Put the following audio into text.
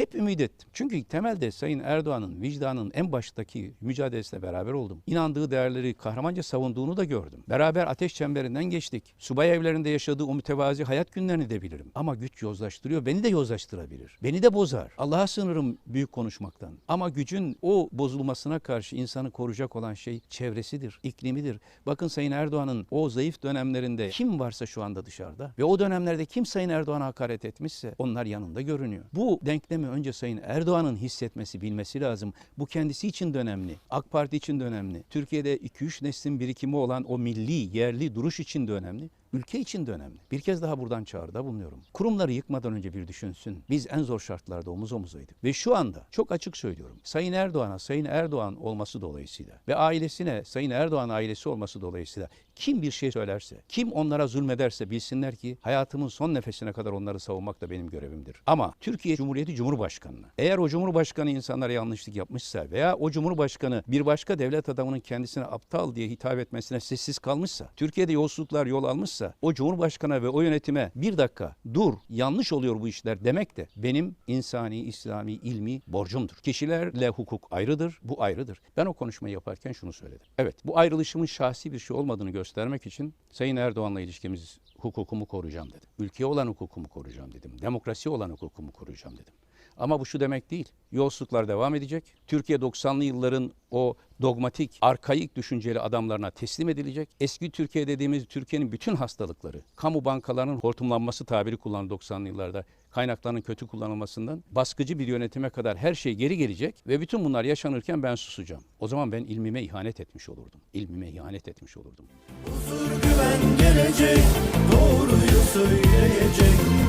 Hep ümit ettim. Çünkü temelde Sayın Erdoğan'ın vicdanın en baştaki mücadelesine beraber oldum. İnandığı değerleri kahramanca savunduğunu da gördüm. Beraber ateş çemberinden geçtik. Subay evlerinde yaşadığı o mütevazi hayat günlerini de bilirim. Ama güç yozlaştırıyor. Beni de yozlaştırabilir. Beni de bozar. Allah'a sığınırım büyük konuşmaktan. Ama gücün o bozulmasına karşı insanı koruyacak olan şey çevresidir, iklimidir. Bakın Sayın Erdoğan'ın o zayıf dönemlerinde kim varsa şu anda dışarıda ve o dönemlerde kim Sayın Erdoğan'a hakaret etmişse onlar yanında görünüyor. Bu denklemi önce Sayın Erdoğan'ın hissetmesi, bilmesi lazım. Bu kendisi için de önemli. AK Parti için de önemli. Türkiye'de 2-3 neslin birikimi olan o milli, yerli duruş için de önemli. Ülke için de önemli. Bir kez daha buradan çağrıda bulunuyorum. Kurumları yıkmadan önce bir düşünsün. Biz en zor şartlarda omuz omuzaydık. Ve şu anda çok açık söylüyorum. Sayın Erdoğan'a Sayın Erdoğan olması dolayısıyla ve ailesine Sayın Erdoğan ailesi olması dolayısıyla kim bir şey söylerse, kim onlara zulmederse bilsinler ki hayatımın son nefesine kadar onları savunmak da benim görevimdir. Ama Türkiye Cumhuriyeti Cumhurbaşkanı'na eğer o Cumhurbaşkanı insanlara yanlışlık yapmışsa veya o Cumhurbaşkanı bir başka devlet adamının kendisine aptal diye hitap etmesine sessiz kalmışsa, Türkiye'de yolsuzluklar yol almışsa o Cumhurbaşkanı ve o yönetime bir dakika dur yanlış oluyor bu işler demek de benim insani, İslami, ilmi borcumdur. Kişilerle hukuk ayrıdır, bu ayrıdır. Ben o konuşmayı yaparken şunu söyledim. Evet bu ayrılışımın şahsi bir şey olmadığını göstermek için Sayın Erdoğan'la ilişkimiz hukukumu koruyacağım dedim. Ülkeye olan hukukumu koruyacağım dedim. Demokrasi olan hukukumu koruyacağım dedim. Ama bu şu demek değil. Yolsuzluklar devam edecek. Türkiye 90'lı yılların o dogmatik, arkaik düşünceli adamlarına teslim edilecek. Eski Türkiye dediğimiz Türkiye'nin bütün hastalıkları, kamu bankalarının hortumlanması tabiri kullanılan 90'lı yıllarda kaynakların kötü kullanılmasından baskıcı bir yönetime kadar her şey geri gelecek ve bütün bunlar yaşanırken ben susacağım. O zaman ben ilmime ihanet etmiş olurdum. İlmime ihanet etmiş olurdum. Huzur güven gelecek magic